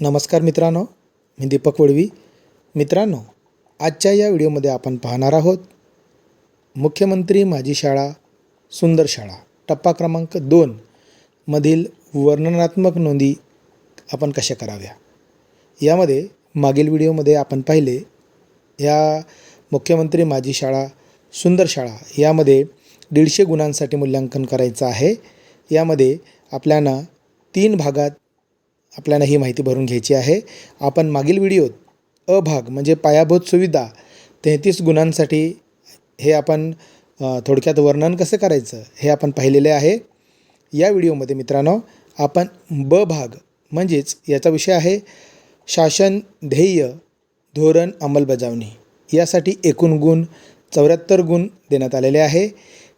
नमस्कार मित्रांनो मी दीपक वडवी. मित्रांनो आजच्या या व्हिडिओमध्ये आपण पाहणार आहोत मुख्यमंत्री माझी शाळा सुंदर शाळा टप्पा क्रमांक दोन मधील वर्णनात्मक नोंदी आपण कशा कराव्या? यामध्ये मागील व्हिडिओमध्ये आपण पाहिले या मुख्यमंत्री माझी शाळा सुंदर शाळा यामध्ये दीडशे गुणांसाठी मूल्यांकन करायचं आहे. यामध्ये आपल्याला तीन भागात आपल्याला ही माहिती भरून घ्यायची आहे. आपण मागील व्हिडिओत अ भाग म्हणजे पायाभूत सुविधा तेहतीस गुणांसाठी हे आपण थोडक्यात वर्णन कसं करायचं हे आपण पाहिलेले आहे. या व्हिडिओमध्ये मित्रांनो आपण ब भाग म्हणजेच याचा विषय आहे शासन ध्येय धोरण अंमलबजावणी. यासाठी एकूण गुण चौऱ्याहत्तर गुण देण्यात आलेले आहे.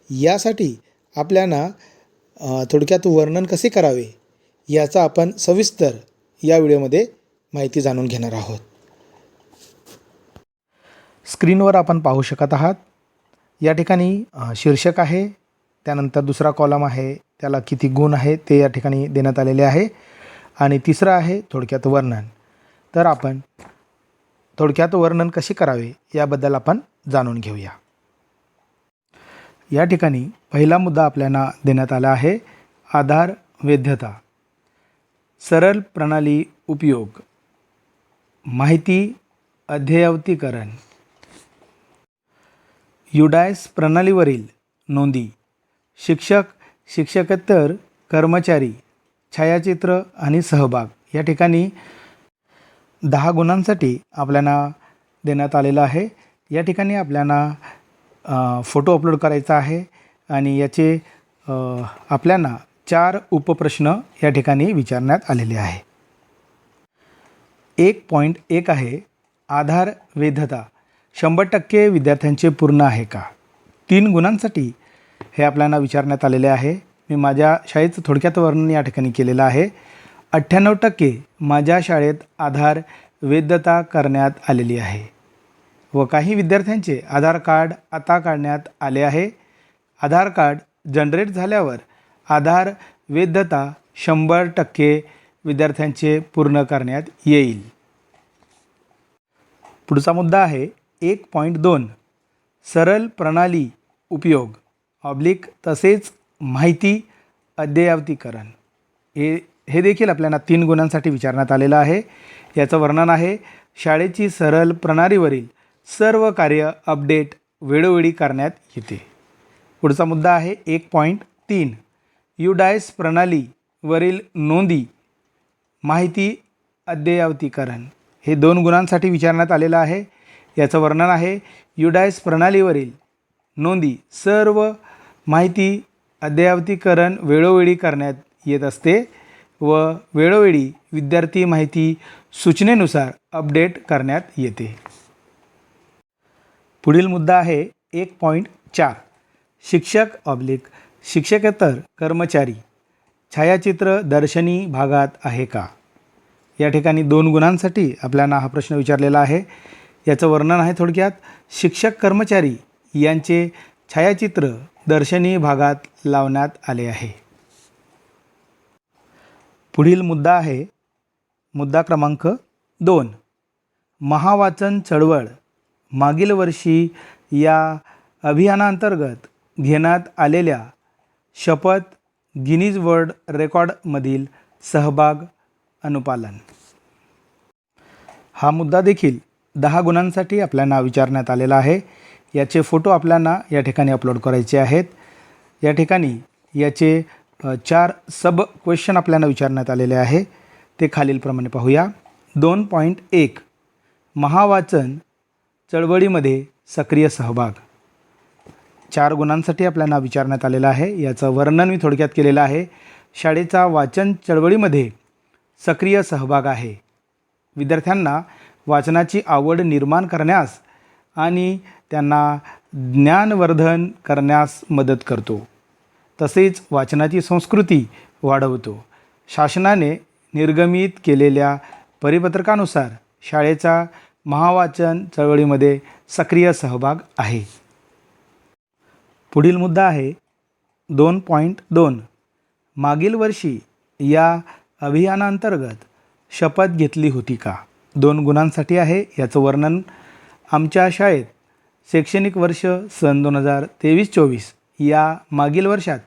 यासाठी आपल्याला थोडक्यात वर्णन कसे करावे? याचा आपण सविस्तर या व्हिडिओमध्ये माहिती जाणून घेणार आहोत. स्क्रीनवर आपण पाहू शकत आहात. या ठिकाणी शीर्षक आहे. त्यानंतर दुसरा कॉलम आहे. त्याला किती गुण आहे ते या ठिकाणी देण्यात आलेले आहे. आणि तिसरं आहे थोडक्यात वर्णन. तर आपण थोडक्यात वर्णन कसे करावे याबद्दल आपण जाणून घेऊया. या ठिकाणी पहिला मुद्दा आपल्याला देण्यात आला आहे आधार वैधता सरळ प्रणाली उपयोग. माहिती अद्ययावतीकरण. युडायस प्रणालीवरील नोंदी. शिक्षक शिक्षकेतर कर्मचारी छायाचित्र आणि सहभाग या ठिकाणी दहा गुणांसाठी आपल्याला देण्यात आलेलं आहे. या ठिकाणी आपल्याला फोटो अपलोड करायचा आहे आणि याचे आपल्याला चार उपप्रश्न या ठिकाणी विचारण्यात आलेले आहे. एक पॉईंट एक आहे आधार वैधता. शंभर टक्के विद्यार्थ्यांचे पूर्ण आहे का? तीन गुणांसाठी हे आपल्याला विचारण्यात आलेले आहे. मी माझ्या शाळेचं थोडक्यात वर्णन या ठिकाणी केलेलं आहे. अठ्ठ्याण्णव टक्के माझ्या शाळेत आधार वैधता करण्यात आलेली आहे. व काही विद्यार्थ्यांचे आधार कार्ड आता काढण्यात आले आहे. आधार कार्ड जनरेट झाल्यावर आधार वैधता शंभर टक्के विद्यार्थ्यांचे पूर्ण करण्यात येईल. पुढचा मुद्दा आहे एक पॉईंट दोन. सरल प्रणाली उपयोग ऑब्लिक तसेच माहिती अद्ययावतीकरण. हे हे देखील आपल्याला तीन गुणांसाठी विचारण्यात आलेलं आहे. याचं वर्णन आहे शाळेची सरल प्रणालीवरील सर्व कार्य अपडेट वेळोवेळी करण्यात येते. पुढचा मुद्दा आहे एक पॉईंट तीन. युडायस प्रणालीवरील नोंदी माहिती अद्ययावतीकरण हे दोन गुणांसाठी विचारण्यात आलेलं आहे. याचं वर्णन आहे. युडायस प्रणालीवरील नोंदी सर्व माहिती अद्ययावतीकरण वेळोवेळी करण्यात येत असते व वेळोवेळी विद्यार्थी माहिती सूचनेनुसार अपडेट करण्यात येते. पुढील मुद्दा आहे एक पॉईंट चार. शिक्षक ऑब्लिक शिक्षकेतर कर्मचारी छायाचित्र दर्शनी भागात आहे का? या ठिकाणी दोन गुणांसाठी आपल्याला हा प्रश्न विचारलेला आहे. याचं वर्णन आहे थोडक्यात. शिक्षक कर्मचारी यांचे छायाचित्र दर्शनी भागात लावण्यात आले आहे. पुढील मुद्दा आहे. मुद्दा क्रमांक दोन. महावाचन चळवळ मागील वर्षी या अभियानांतर्गत घेण्यात आलेल्या शपथ गिनीज वर्ल्ड रेकॉर्डमधील सहभाग अनुपालन. हा मुद्दा देखील दहा गुणांसाठी आपल्याला विचारण्यात आलेला आहे. याचे फोटो आपल्याला या ठिकाणी अपलोड करायचे आहेत. या ठिकाणी याचे चार सब क्वेश्चन आपल्याला विचारण्यात आलेले आहे. ते खालीलप्रमाणे पाहूया. दोन पॉईंट एक महावाचन चळवळीमध्ये सक्रिय सहभाग. चार गुणांसाठी आपल्याला विचारण्यात आलेलं आहे. याचं वर्णन मी थोडक्यात केलेलं आहे. शाळेचा वाचन चळवळीमध्ये सक्रिय सहभाग आहे. विद्यार्थ्यांना वाचनाची आवड निर्माण करण्यास आणि त्यांना ज्ञानवर्धन करण्यास मदत करतो. तसेच वाचनाची संस्कृती वाढवतो. शासनाने निर्गमित केलेल्या परिपत्रकानुसार शाळेचा महावाचन चळवळीमध्ये सक्रिय सहभाग आहे. पुढील मुद्दा आहे दोन पॉईंट दोन. मागील वर्षी या अभियानांतर्गत शपथ घेतली होती का? दोन गुणांसाठी आहे याचं वर्णन आमच्या शाळेत शैक्षणिक वर्ष सन दोन हजार तेवीस चोवीस या मागील वर्षात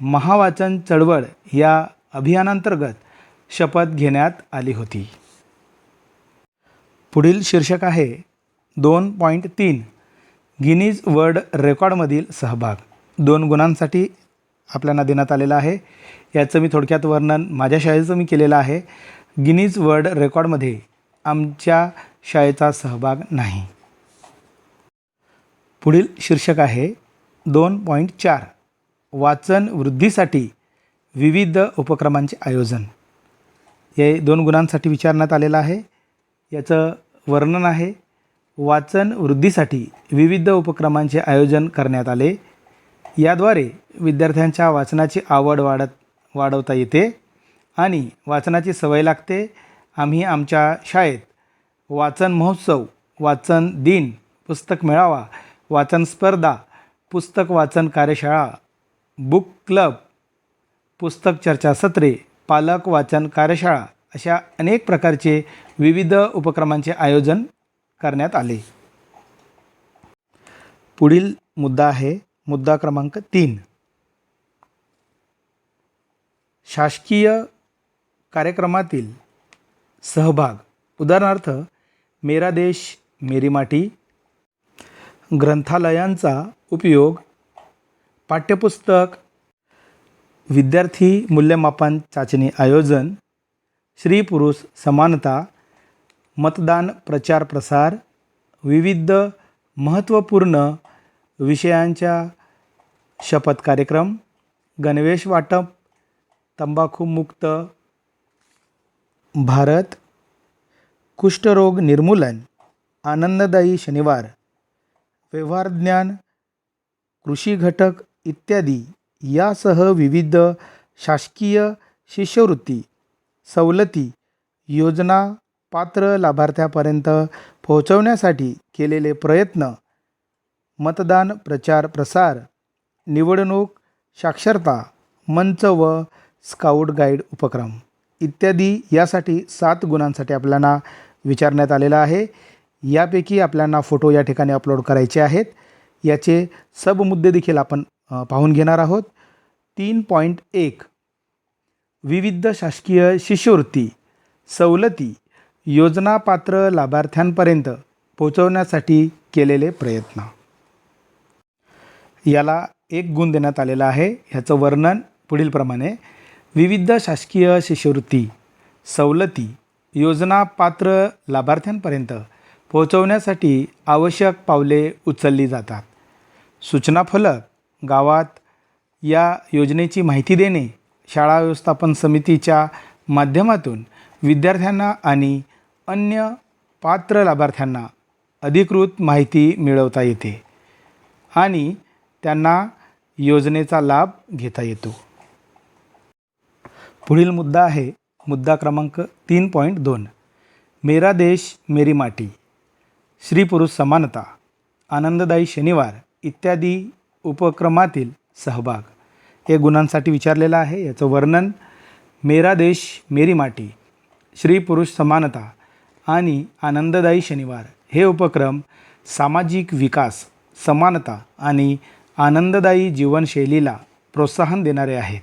महावाचन चळवळ या अभियानांतर्गत शपथ घेण्यात आली होती. पुढील शीर्षक आहे दोन पॉईंट तीन. गिनीज वर्ल्ड रेकॉर्डमधील सहभाग. दोन गुणांसाठी आपल्याला देण्यात आलेला आहे. याचं मी थोडक्यात वर्णन माझ्या शाळेचं मी केलेलं आहे. गिनीज वर्ल्ड रेकॉर्डमध्ये आमच्या शाळेचा सहभाग नाही. पुढील शीर्षक आहे दोन पॉईंट चार. वाचन वृद्धीसाठी विविध उपक्रमांचे आयोजन. हे दोन गुणांसाठी विचारण्यात आलेलं आहे. याचं वर्णन आहे वाचन वृद्धीसाठी विविध उपक्रमांचे आयोजन करण्यात आले. याद्वारे विद्यार्थ्यांच्या वाचनाची आवड वाढत वाढवता येते आणि वाचनाची सवय लागते. आम्ही आमच्या शाळेत वाचन महोत्सव वाचन दिन पुस्तक मेळावा वाचन स्पर्धा पुस्तक वाचन कार्यशाळा बुक क्लब पुस्तक चर्चासत्रे पालक वाचन कार्यशाळा अशा अनेक प्रकारचे विविध उपक्रमांचे आयोजन करण्यात आले. पुढील मुद्दा आहे मुद्दा क्रमांक तीन. शासकीय कार्यक्रमातील सहभाग. उदाहरणार्थ मेरा देश मेरी माटी. ग्रंथालयांचा उपयोग. पाठ्यपुस्तक. विद्यार्थी मूल्यमापन चाचणी आयोजन. स्त्री पुरुष समानता. मतदान प्रचार प्रसार विविध महत्त्वपूर्ण विषयांच्या शपथ कार्यक्रम गणवेश वाटप तंबाखूमुक्त भारत कुष्ठरोग निर्मूलन आनंददायी शनिवार व्यवहार ज्ञान कृषी घटक इत्यादी. यासह विविध शासकीय शिष्यवृत्ती सवलती योजना पात्र लाभार्थ्यापर्यंत पोहोचवण्यासाठी केलेले प्रयत्न मतदान प्रचार प्रसार निवडणूक साक्षरता मंच व स्काउट गाईड उपक्रम इत्यादी यासाठी सात गुणांसाठी आपल्याला विचारण्यात आलेलं आहे. यापैकी आपल्याला फोटो या ठिकाणी अपलोड करायचे आहेत. याचे सब मुद्दे देखील आपण पाहून घेणार आहोत. तीन पॉईंट एक. विविध शासकीय शिष्यवृत्ती सवलती योजनापात्र लाभार्थ्यांपर्यंत पोहोचवण्यासाठी केलेले प्रयत्न. याला एक गुण देण्यात आलेला आहे. ह्याचं वर्णन पुढीलप्रमाणे विविध शासकीय शिष्यवृत्ती सवलती योजना पात्र लाभार्थ्यांपर्यंत पोहोचवण्यासाठी आवश्यक पावले उचलली जातात. सूचना फलक गावात या योजनेची माहिती देणे शाळा व्यवस्थापन समितीच्या माध्यमातून विद्यार्थ्यांना आणि अन्य पात्र लाभार्थ्यांना अधिकृत माहिती मिळवता येते आणि त्यांना योजनेचा लाभ घेता येतो. पुढील मुद्दा आहे मुद्दा क्रमांक तीन पॉईंट दोन. मेरा देश मेरी माटी. स्त्री पुरुष समानता आनंददायी शनिवार इत्यादी उपक्रमातील सहभाग. हे गुणांसाठी विचारलेला आहे याचं वर्णन मेरा देश मेरी माटी स्त्री पुरुष समानता आणि आनंददायी शनिवार. हे उपक्रम सामाजिक विकास समानता आणि आनंददायी जीवनशैलीला प्रोत्साहन देणारे आहेत.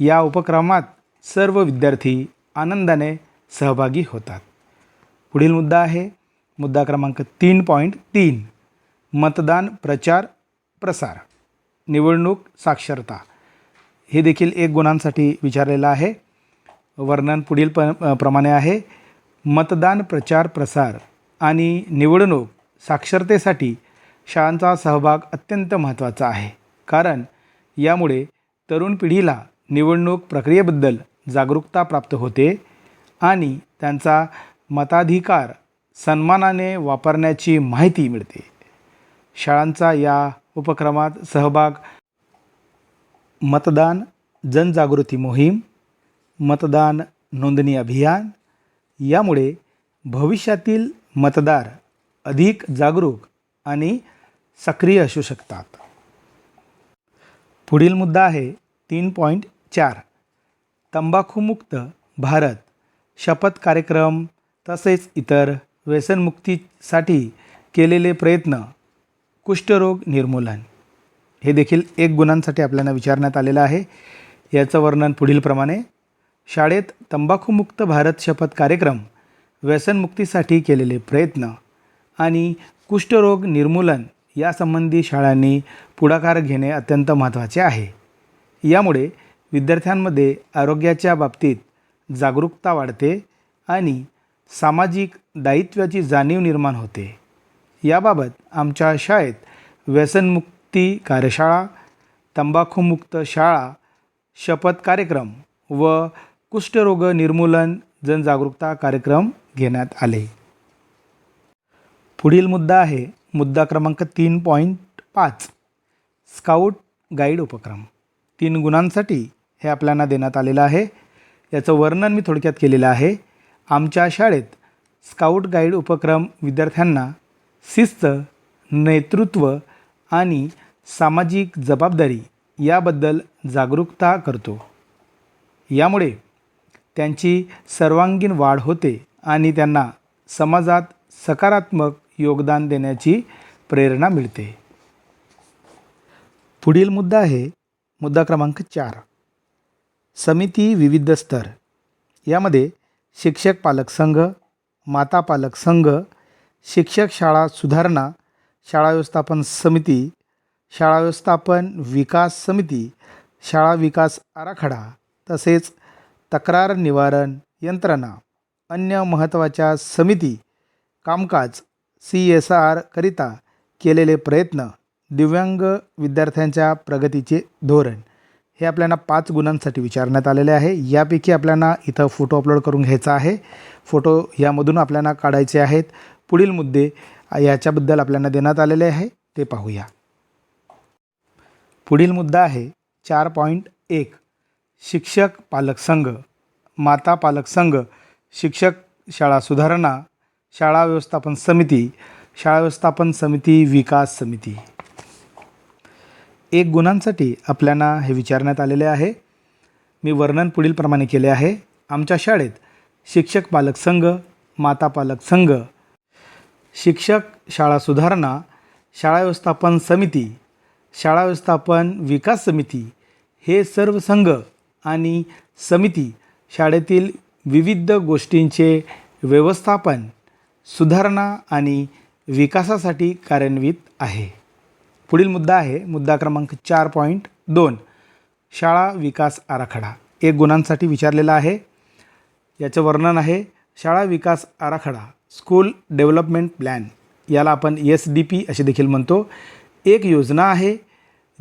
या उपक्रमात सर्व विद्यार्थी आनंदाने सहभागी होतात. पुढील मुद्दा आहे मुद्दा क्रमांक तीन पॉईंट तीन मतदान प्रचार प्रसार निवडणूक साक्षरता. हे देखील एक गुणांसाठी विचारलेलं आहे. वर्णन पुढील प प्रमाणे आहे. मतदान प्रचार प्रसार आणि निवडणूक साक्षरतेसाठी शाळांचा सहभाग अत्यंत महत्त्वाचा आहे. कारण यामुळे तरुण पिढीला निवडणूक प्रक्रियेबद्दल जागरूकता प्राप्त होते आणि त्यांचा मताधिकार सन्मानाने वापरण्याची माहिती मिळते. शाळांचा या उपक्रमात सहभाग मतदान जनजागृती मोहीम मतदान नोंदणी अभियान यामुळे भविष्यातील मतदार अधिक जागरूक आणि सक्रिय असू शकतात. पुढील मुद्दा आहे तीन पॉईंट चार. तंबाखूमुक्त भारत शपथ कार्यक्रम तसेच इतर व्यसनमुक्तीसाठी केलेले प्रयत्न कुष्ठरोग निर्मूलन. हे देखील एक गुणांसाठी आपल्याला विचारण्यात आलेलं आहे. याचं वर्णन पुढीलप्रमाणे. शाळेत तंबाखूमुक्त भारत शपथ कार्यक्रम व्यसनमुक्तीसाठी केलेले प्रयत्न आणि कुष्ठरोग निर्मूलन यासंबंधी शाळांनी पुढाकार घेणे अत्यंत महत्त्वाचे आहे. यामुळे विद्यार्थ्यांमध्ये आरोग्याच्या बाबतीत जागरूकता वाढते आणि सामाजिक दायित्वाची जाणीव निर्माण होते. याबाबत आमच्या शाळेत व्यसनमुक्ती कार्यशाळा तंबाखूमुक्त शाळा शपथ कार्यक्रम व कुष्ठरोग निर्मूलन जनजागरूकता कार्यक्रम घेण्यात आले. पुढील मुद्दा आहे मुद्दा क्रमांक तीन पॉईंट पाच स्काउट गाईड उपक्रम. तीन गुणांसाठी हे आपल्याला देण्यात आलेलं आहे. याचं वर्णन मी थोडक्यात केलेलं आहे. आमच्या शाळेत स्काउट गाईड उपक्रम विद्यार्थ्यांना शिस्त नेतृत्व आणि सामाजिक जबाबदारी याबद्दल जागरूकता करतो. यामुळे त्यांची सर्वांगीण वाढ होते आणि त्यांना समाजात सकारात्मक योगदान देण्याची प्रेरणा मिळते. पुढील मुद्दा आहे मुद्दा क्रमांक चार. समिती विविध स्तर. यामध्ये शिक्षक पालक संघ माता पालक संघ शिक्षक शाळा सुधारणा शाळा व्यवस्थापन समिती शाळा व्यवस्थापन विकास समिती शाळा विकास आराखडा तसेच तक्रार निवारण यंत्रणा अन्य महत्त्वाच्या समिती कामकाज सी एस आरकरिता केलेले प्रयत्न दिव्यांग विद्यार्थ्यांच्या प्रगतीचे धोरण. हे आपल्याला पाच गुणांसाठी विचारण्यात आलेले आहे. यापैकी आपल्याला इथं फोटो अपलोड करून घ्यायचा आहे. फोटो यामधून आपल्याला काढायचे आहेत. पुढील मुद्दे याच्याबद्दल आपल्याला देण्यात आलेले आहे. ते पाहूया. पुढील मुद्दा आहे चार पॉईंट एक. शिक्षक पालक संघ माता पालक संघ शिक्षक शाळा सुधारणा शाळा व्यवस्थापन समिती शाळा व्यवस्थापन समिती विकास समिती. एक गुणांसाठी आपल्याला हे विचारण्यात आलेले आहे. मी वर्णन पुढीलप्रमाणे केले आहे. आमच्या शाळेत शिक्षक पालक संघ माता पालक संघ शिक्षक शाळा सुधारणा शाळा व्यवस्थापन समिती शाळा व्यवस्थापन विकास समिती हे सर्व संघ आणि समिती शाळेतील विविध गोष्टींचे व्यवस्थापन सुधारणा आणि विकासासाठी कार्यान्वित आहे. पुढील मुद्दा आहे मुद्दा क्रमांक चार पॉईंट दोन शाळा विकास आराखडा. एक गुणांसाठी विचारलेला आहे. याचं वर्णन आहे शाळा विकास आराखडा स्कूल डेव्हलपमेंट प्लॅन. याला आपण एस डी पी असे देखील म्हणतो. एक योजना आहे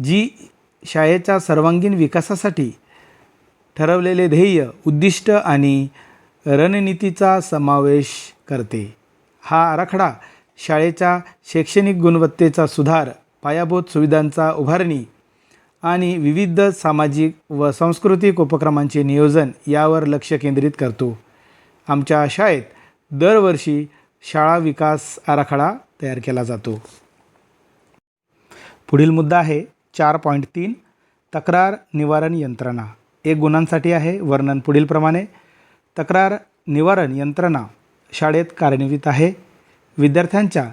जी शाळेच्या सर्वांगीण विकासासाठी ठरवलेले ध्येय उद्दिष्ट आणि रणनीतीचा समावेश करते. हा आराखडा शाळेच्या शैक्षणिक गुणवत्तेचा सुधार पायाभूत सुविधांचा उभारणी आणि विविध सामाजिक व सांस्कृतिक उपक्रमांचे नियोजन यावर लक्ष केंद्रित करतो. आमच्या शाळेत दरवर्षी शाळा विकास आराखडा तयार केला जातो. पुढील मुद्दा आहे चार पॉईंट तीन तक्रार निवारण यंत्रणा. एक गुणांसाठी आहे वर्णन पुढीलप्रमाणे. तक्रार निवारण यंत्रणा शाळेत कार्यान्वित आहे. विद्यार्थ्यांच्या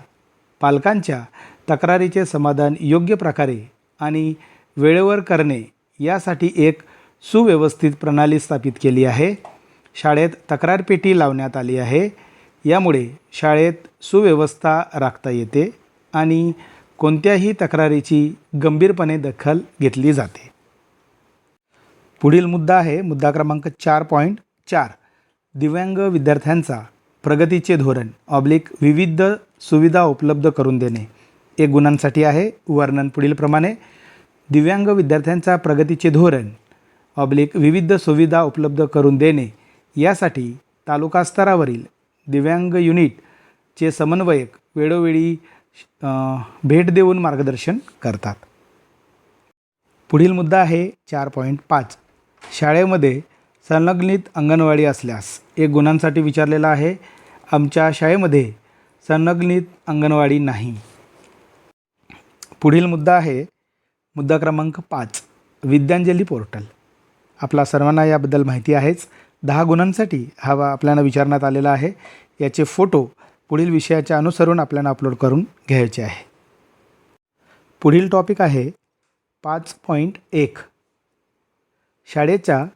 पालकांच्या तक्रारीचे समाधान योग्य प्रकारे आणि वेळेवर करणे यासाठी एक सुव्यवस्थित प्रणाली स्थापित केली आहे. शाळेत तक्रारपेटी लावण्यात आली आहे. यामुळे शाळेत सुव्यवस्था राखता येते आणि कोणत्याही तक्रारीची गंभीरपणे दखल घेतली जाते. पुढील मुद्दा आहे मुद्दा क्रमांक चार पॉईंट चार. दिव्यांग विद्यार्थ्यांचा प्रगतीचे धोरण ऑब्लिक विविध सुविधा उपलब्ध करून देणे. एक गुणांसाठी आहे वर्णन पुढीलप्रमाणे दिव्यांग विद्यार्थ्यांचा प्रगतीचे धोरण ऑब्लिक विविध सुविधा उपलब्ध करून देणे. यासाठी तालुका स्तरावरील दिव्यांग युनिटचे समन्वयक वेळोवेळी भेट देऊन मार्गदर्शन करतात. पुढील मुद्दा आहे चार पॉईंट पाच. शाळेमध्ये संलग्नित अंगणवाडी असल्यास एक गुणांसाठी विचारलेला आहे आमच्या शाळेमध्ये संलग्नित अंगणवाडी नाही. पुढील मुद्दा आहे मुद्दा क्रमांक पाच विद्यांजली पोर्टल. आपला सर्वांना याबद्दल माहिती आहेच. दहा गुणांसाठी हा आपल्याला विचारण्यात आलेला आहे. याचे फोटो पुढील विषयाच्या अनुसरून आपल्याला अपलोड करून घ्यायचे आहे. पुढील टॉपिक आहे पाच पॉईंट एक. शाळेच्या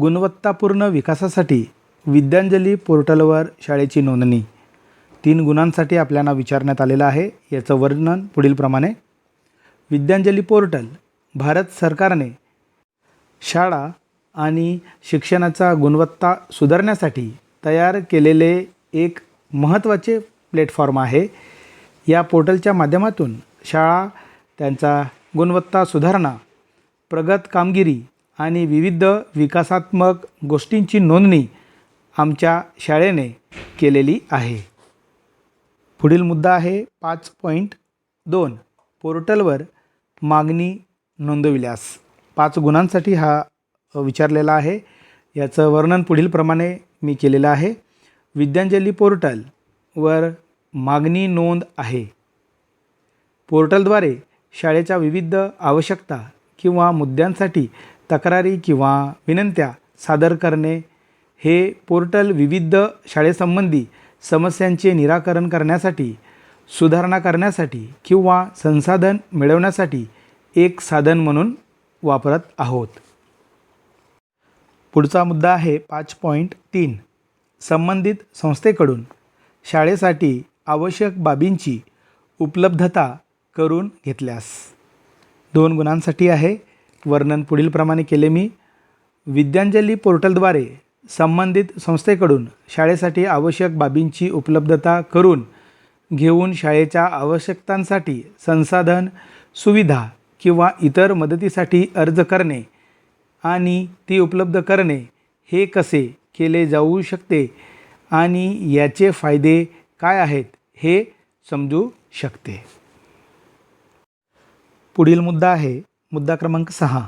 गुणवत्तापूर्ण विकासासाठी विद्यांजली पोर्टलवर शाळेची नोंदणी. तीन गुणांसाठी आपल्याला विचारण्यात आलेलं आहे. याचं वर्णन पुढीलप्रमाणे विद्यांजली पोर्टल भारत सरकारने शाळा आणि शिक्षणाचा गुणवत्ता सुधारण्यासाठी तयार केलेले एक महत्त्वाचे प्लॅटफॉर्म आहे. या पोर्टलच्या माध्यमातून शाळा त्यांचा गुणवत्ता सुधारणा प्रगत कामगिरी आणि विविध विकासात्मक गोष्टींची नोंदणी आमच्या शाळेने केलेली आहे. पुढील मुद्दा आहे पाच पॉईंट दोन. पोर्टलवर मागणी नोंदविल्यास. पाच गुणांसाठी हा विचारलेला आहे. याचं वर्णन पुढीलप्रमाणे मी केलेलं आहे. विद्यांजली पोर्टलवर मागणी नोंद आहे. पोर्टलद्वारे शाळेच्या विविध आवश्यकता किंवा मुद्द्यांसाठी तक्रारी किंवा विनंत्या सादर करणे हे पोर्टल विविध शाळेसंबंधी समस्यांचे निराकरण करण्यासाठी सुधारणा करण्यासाठी किंवा संसाधन मिळवण्यासाठी एक साधन म्हणून वापरत आहोत. पुढचा मुद्दा आहे पाच पॉईंट तीन. संबंधित संस्थेकडून शाळेसाठी आवश्यक बाबींची उपलब्धता करून घेतल्यास. दोन गुणांसाठी आहे वर्णन पुढीलप्रमाणे केले मी. विद्यांजली पोर्टलद्वारे संबंधित संस्थेकडून शाळेसाठी आवश्यक बाबींची उपलब्धता करून घेऊन शाळेच्या आवश्यकतांसाठी संसाधन सुविधा किंवा इतर मदतीसाठी अर्ज करणे आणि ती उपलब्ध करणे हे कसे केले जाऊ शकते आणि याचे फायदे काय आहेत हे समजू शकते. पुढील मुद्दा आहे मुद्दा क्रमांक सहा.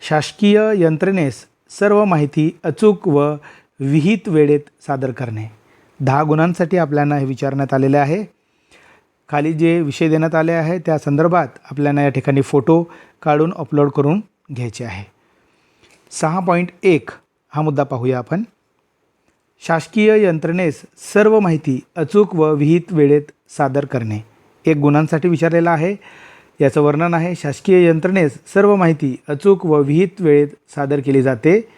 शासकीय यंत्रणेस सर्व माहिती अचूक व विहित वेळेत सादर करणे. दहा गुणांसाठी आपल्याला हे विचारण्यात आलेले आहे. खाली जे विषय देण्यात आले आहे त्या संदर्भात आपल्याला या ठिकाणी फोटो काढून अपलोड करून घ्यायचे आहे. सहा पॉईंट एक हा मुद्दा पाहूया आपण. शासकीय यंत्रणेस सर्व माहिती अचूक व विहित वेळेत सादर करणे. एक गुणांसाठी विचारलेला आहे. याचं वर्णन आहे. शासकीय यंत्रणेस सर्व माहिती अचूक व विहित वेळेत सादर केली जाते.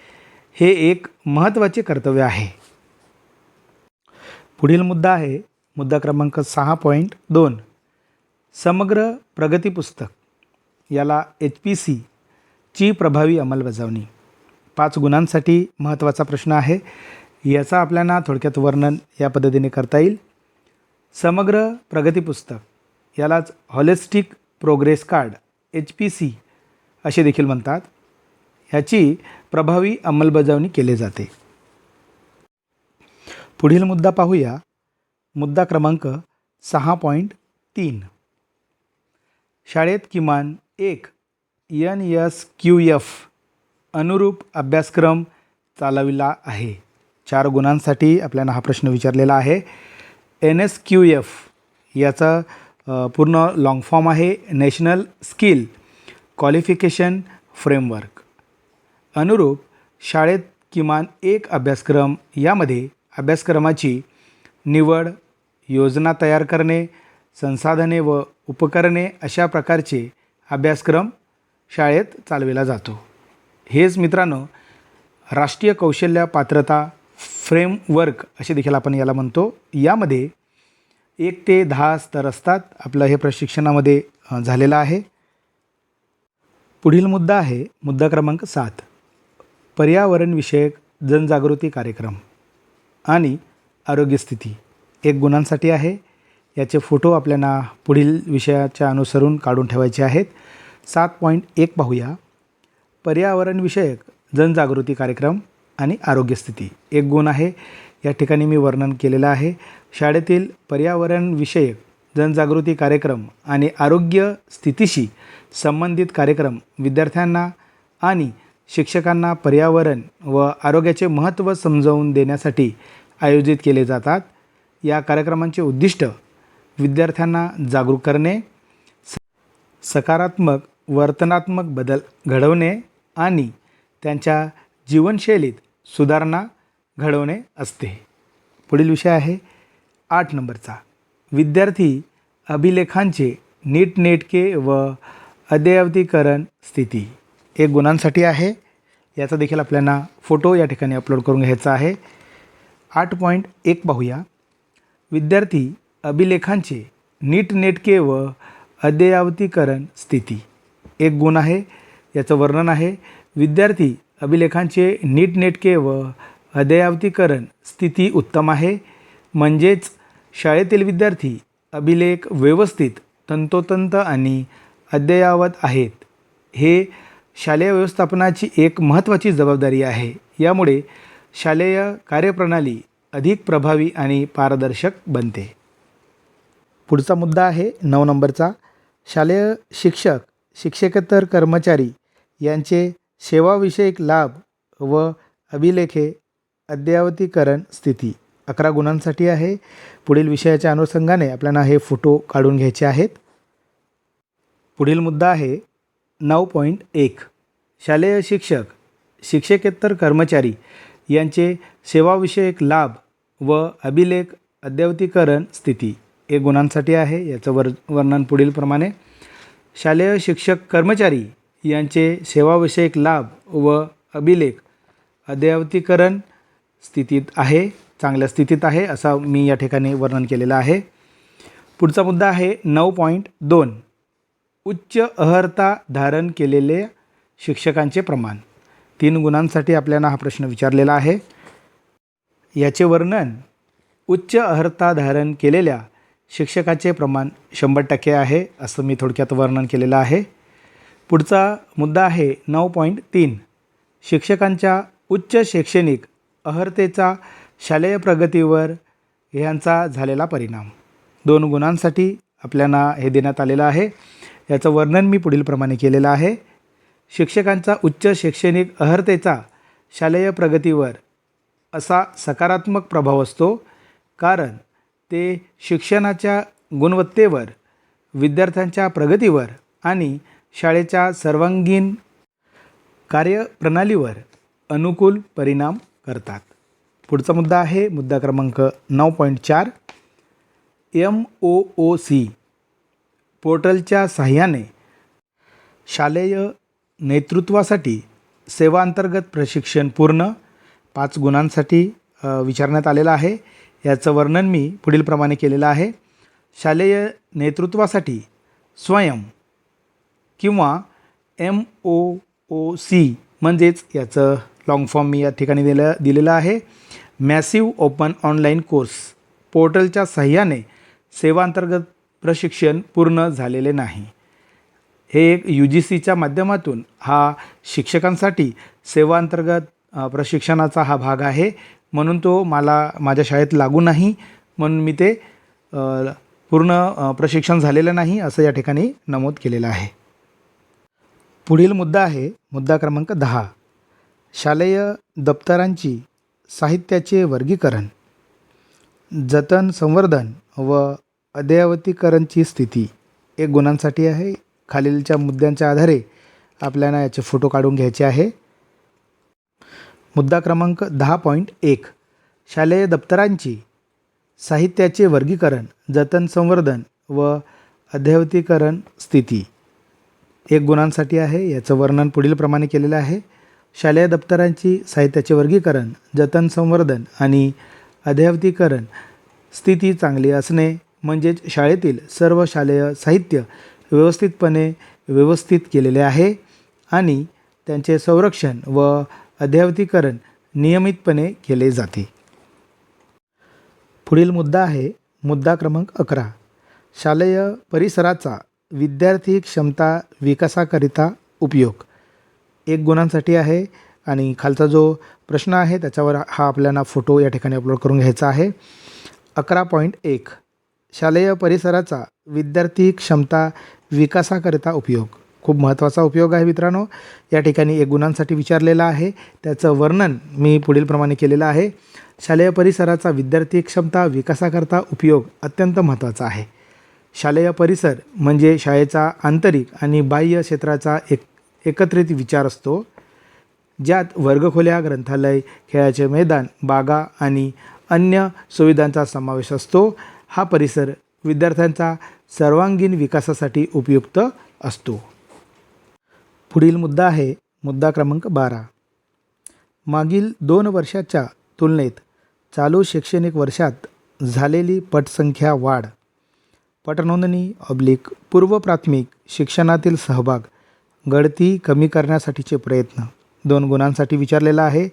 हे एक महत्त्वाचे कर्तव्य आहे. पुढील मुद्दा आहे. मुद्दा क्रमांक सहा पॉईंट दोन. समग्र प्रगती पुस्तक. याला एच पी सी ची प्रभावी अंमलबजावणी. पाच गुणांसाठी महत्त्वाचा प्रश्न आहे. याचा आपल्याला थोडक्यात वर्णन या पद्धतीने करता येईल. समग्र प्रगती पुस्तक. यालाच holistic progress card H P C असे देखील म्हणतात. ह्याची प्रभावी अंमलबजावणी केली जाते. पुढील मुद्दा पाहूया. मुद्दा क्रमांक सहा पॉईंट तीन. शाळेत किमान एक एन एस क्यू एफ अनुरूप अभ्यासक्रम चालविला आहे. चार गुणांसाठी आपल्याला हा प्रश्न विचारलेला आहे. एन एस क्यू एफ याचा पूर्ण लाँग फॉर्म आहे नॅशनल स्किल क्वालिफिकेशन फ्रेमवर्क अनुरूप शाळेत किमान एक अभ्यासक्रम यामध्ये अभ्यासक्रमाची निवड योजना तयार करणे संसाधने व उपकरणे अशा प्रकारचे अभ्यासक्रम शाळेत चालविला जातो. हेच मित्रांनो राष्ट्रीय कौशल्य पात्रता फ्रेमवर्क असे देखील आपण याला म्हणतो. यामध्ये एक ते दहा स्तर असतात. आपलं हे प्रशिक्षणामध्ये झालेलं आहे. पुढील मुद्दा आहे मुद्दा क्रमांक सात. पर्यावरणविषयक जनजागृती कार्यक्रम आणि आरोग्यस्थिती एक गुणांसाठी आहे. याचे फोटो आपल्याला पुढील विषयाच्या अनुसरून काढून ठेवायचे आहेत. सात पॉईंट एक पाहूया. पर्यावरणविषयक जनजागृती कार्यक्रम आणि आरोग्यस्थिती एक गुण आहे. या ठिकाणी मी वर्णन केलेलं आहे. शाळेतील पर्यावरणविषयक जनजागृती कार्यक्रम आणि आरोग्य स्थितीशी संबंधित कार्यक्रम विद्यार्थ्यांना आणि शिक्षकांना पर्यावरण व आरोग्याचे महत्त्व समजावून देण्यासाठी आयोजित केले जातात. या कार्यक्रमांचे उद्दिष्ट विद्यार्थ्यांना जागरूक करणे सकारात्मक वर्तनात्मक बदल घडवणे आणि त्यांच्या जीवनशैलीत सुधारणा घडवणे असते. पुढील विषय आहे आठ नंबरचा. विद्यार्थी अभिलेखांचे नीटनेटके व अद्ययावतीकरण स्थिती. एक गुणांसाठी आहे. याचा देखील आपल्याला फोटो या ठिकाणी अपलोड करून घ्यायचा आहे. आठ पॉईंट एक पाहूया. विद्यार्थी अभिलेखांचे नीटनेटके व अद्ययावतीकरण स्थिती. एक गुण आहे. याचं वर्णन आहे. विद्यार्थी अभिलेखांचे नीटनेटके व अद्ययावतीकरण स्थिती उत्तम आहे. म्हणजेच शाळेतील विद्यार्थी अभिलेख व्यवस्थित तंतोतंत आणि अद्ययावत आहेत. हे शालेय व्यवस्थापनाची एक महत्त्वाची जबाबदारी आहे. यामुळे शालेय कार्यप्रणाली अधिक प्रभावी आणि पारदर्शक बनते. पुढचा मुद्दा आहे नऊ नंबरचा. शालेय शिक्षक शिक्षकेतर कर्मचारी यांचे सेवाविषयक लाभ व अभिलेखे अद्ययावतीकरण स्थिती अकरा गुणांसाठी आहे. पुढील विषयाच्या अनुषंगाने आपल्याला हे फोटो काढून घ्यायचे आहेत. पुढील मुद्दा आहे नऊ पॉईंट एक. शालेय शिक्षक शिक्षकेतर कर्मचारी यांचे सेवाविषयक लाभ व अभिलेख अद्ययावतीकरण स्थिती हे गुणांसाठी आहे. याचं वर वर्णन पुढीलप्रमाणे शालेय शिक्षक कर्मचारी यांचे सेवाविषयक लाभ व अभिलेख अद्ययावतीकरण स्थितीत आहे चांगल्या स्थितीत आहे असा मी या ठिकाणी वर्णन केलेलं आहे. पुढचा मुद्दा आहे नऊ पॉईंट दोन. उच्च अहर्ता धारण केलेले शिक्षकांचे प्रमाण. तीन गुणांसाठी आपल्याला हा प्रश्न विचारलेला आहे. याचे वर्णन उच्च अहर्ता धारण केलेल्या शिक्षकाचे प्रमाण शंभर टक्के आहे असं मी थोडक्यात वर्णन केलेलं आहे. पुढचा मुद्दा आहे नऊ पॉईंट तीन. शिक्षकांच्या उच्च शैक्षणिक अहर्तेचा शालेय प्रगतीवर ह्यांचा झालेला परिणाम. दोन गुणांसाठी आपल्याला हे देण्यात आलेलं आहे. याचं वर्णन मी पुढीलप्रमाणे केलेलं आहे. शिक्षकांचा उच्च शैक्षणिक अहर्तेचा शालेय प्रगतीवर असा सकारात्मक प्रभाव असतो कारण ते शिक्षणाच्या गुणवत्तेवर विद्यार्थ्यांच्या प्रगतीवर आणि शाळेच्या सर्वांगीण कार्यप्रणालीवर अनुकूल परिणाम करतात. पुढचा मुद्दा आहे मुद्दा क्रमांक नऊ पॉईंट चार. एम ओ ओ सी पोर्टलच्या सहाय्याने शालेय नेतृत्वासाठी सेवांतर्गत प्रशिक्षण पूर्ण पाच गुणांसाठी विचारण्यात आलेलं आहे. याचं वर्णन मी पुढीलप्रमाणे केलेलं आहे. शालेय नेतृत्वासाठी स्वयं किंवा एम ओ ओ सी म्हणजेच याचं लॉंग फॉर्म मी या ठिकाणी दिलं दिलेला आहे. मॅसिव ओपन ऑनलाईन कोर्स पोर्टलच्या सहाय्याने सेवांतर्गत प्रशिक्षण पूर्ण झालेले नाही. हे एक यू जी सीच्या माध्यमातून हा शिक्षकांसाठी सेवांतर्गत प्रशिक्षणाचा हा भाग आहे. म्हणून तो मला माझ्या शाळेत लागू नाही. म्हणून मी ते पूर्ण प्रशिक्षण झालेलं नाही असं या ठिकाणी नमूद केलेलं आहे. पुढील मुद्दा आहे मुद्दा क्रमांक दहा. शालेय दप्तरांची साहित्याचे वर्गीकरण जतन संवर्धन व अद्ययावतीकरणची स्थिती एक गुणांसाठी आहे. खालीलच्या मुद्द्यांच्या आधारे आपल्याला याचे फोटो काढून घ्यायचे आहे. मुद्दा क्रमांक दहा पॉईंट एक. शालेय दप्तरांची साहित्याचे वर्गीकरण जतन संवर्धन व अद्ययावतीकरण स्थिती एक गुणांसाठी आहे. याचं वर्णन पुढीलप्रमाणे केलेलं आहे. शालेय दप्तरांची साहित्याचे वर्गीकरण जतन संवर्धन आणि अद्ययावतीकरण स्थिती चांगली असणे म्हणजेच शाळेतील सर्व शालेय साहित्य व्यवस्थितपणे व्यवस्थित केलेले आहे आणि त्यांचे संरक्षण व अद्ययावतीकरण नियमितपणे केले जाते. पुढील मुद्दा आहे मुद्दा क्रमांक अकरा. शालेय परिसराचा विद्यार्थी क्षमता विकासाकरिता उपयोग. एक गुणांसाठी आहे आणि खालचा जो प्रश्न आहे त्याच्यावर हा आपल्याला फोटो या ठिकाणी अपलोड करून घ्यायचा आहे. अकरा पॉईंट एक. शालेय परिसराचा विद्यार्थी क्षमता विकासाकरिता उपयोग. खूप महत्त्वाचा उपयोग आहे मित्रांनो. या ठिकाणी एक गुणांसाठी विचारलेला आहे. त्याचं वर्णन मी पुढीलप्रमाणे केलेलं आहे. शालेय परिसराचा विद्यार्थी क्षमता विकासाकरता उपयोग अत्यंत महत्त्वाचा आहे. शालेय परिसर म्हणजे शाळेचा आंतरिक आणि बाह्य क्षेत्राचा एक एकत्रित विचार असतो ज्यात वर्गखोल्या ग्रंथालय खेळाचे मैदान बागा आणि अन्य सुविधांचा समावेश असतो. हा परिसर विद्यार्थ्यांचा सर्वांगीण विकासासाठी उपयुक्त असतो. पुढील मुद्दा आहे मुद्दा क्रमांक बारा. मागील दोन वर्षाच्या तुलनेत चालू शैक्षणिक वर्षात झालेली पटसंख्या वाढ पटनोंदणी ऑब्लिक पूर्व प्राथमिक शिक्षणातील सहभाग गळती कमी करण्यासाठीचे प्रयत्न. दोन गुणांसाठी विचारलेला आहे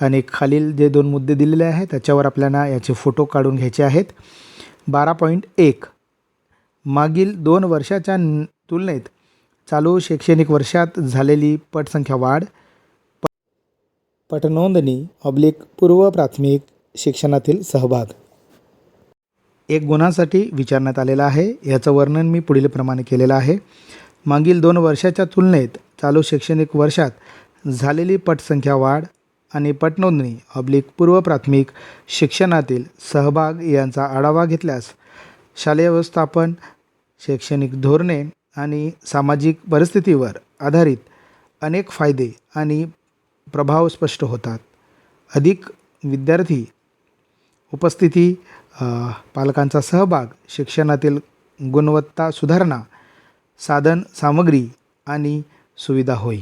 आणि खालील जे दोन मुद्दे दिलेले आहेत त्याच्यावर आपल्याला याचे फोटो काढून घ्यायचे आहेत. बारा पॉईंट एक. मागील दोन वर्षाच्या तुलनेत चालू शैक्षणिक वर्षात झालेली पटसंख्या वाढ प- पटनोंदणी ऑब्लिक पूर्व प्राथमिक शिक्षणातील सहभाग. एक गुणांसाठी विचारण्यात आलेला आहे. याचं वर्णन मी पुढील प्रमाणे केलेलं आहे. मागील दोन वर्षाच्या तुलनेत चालू शैक्षणिक वर्षात झालेली पटसंख्या वाढ आणि पटनोंदणी ऑब्लिक पूर्व प्राथमिक शिक्षणातील सहभाग यांचा आढावा घेतल्यास शालेय व्यवस्थापन शैक्षणिक धोरणे आणि सामाजिक परिस्थितीवर आधारित अनेक फायदे आणि प्रभाव स्पष्ट होतात. अधिक विद्यार्थी उपस्थिती पालकांचा सहभाग शिक्षणातील गुणवत्ता सुधारणा साधन सामग्री आणि सुविधा होई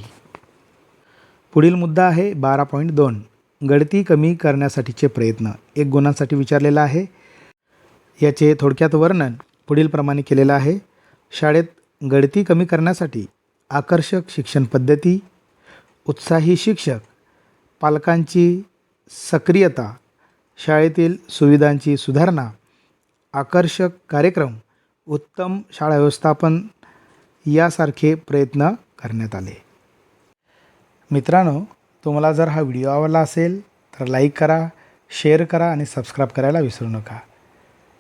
पुढील मुद्दा आहे बारा पॉईंट दोन. गळती कमी करण्यासाठीचे प्रयत्न. एक गुणांसाठी विचारलेला आहे. याचे थोडक्यात वर्णन पुढीलप्रमाणे केलेलं आहे. शाळेत गळती कमी करण्यासाठी आकर्षक शिक्षण पद्धती उत्साही शिक्षक पालकांची सक्रियता शाळेतील सुविधांची सुधारणा आकर्षक कार्यक्रम उत्तम शाळा व्यवस्थापन यासारखे प्रयत्न करण्यात आले. मित्रांनो तुम्हाला जर हा व्हिडिओ आवडला असेल तर लाईक करा शेअर करा आणि सबस्क्राईब करायला विसरू नका.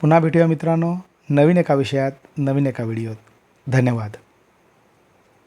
पुन्हा भेटूया मित्रांनो नवीन एका विषयात नवीन एका व्हिडिओत. धन्यवाद.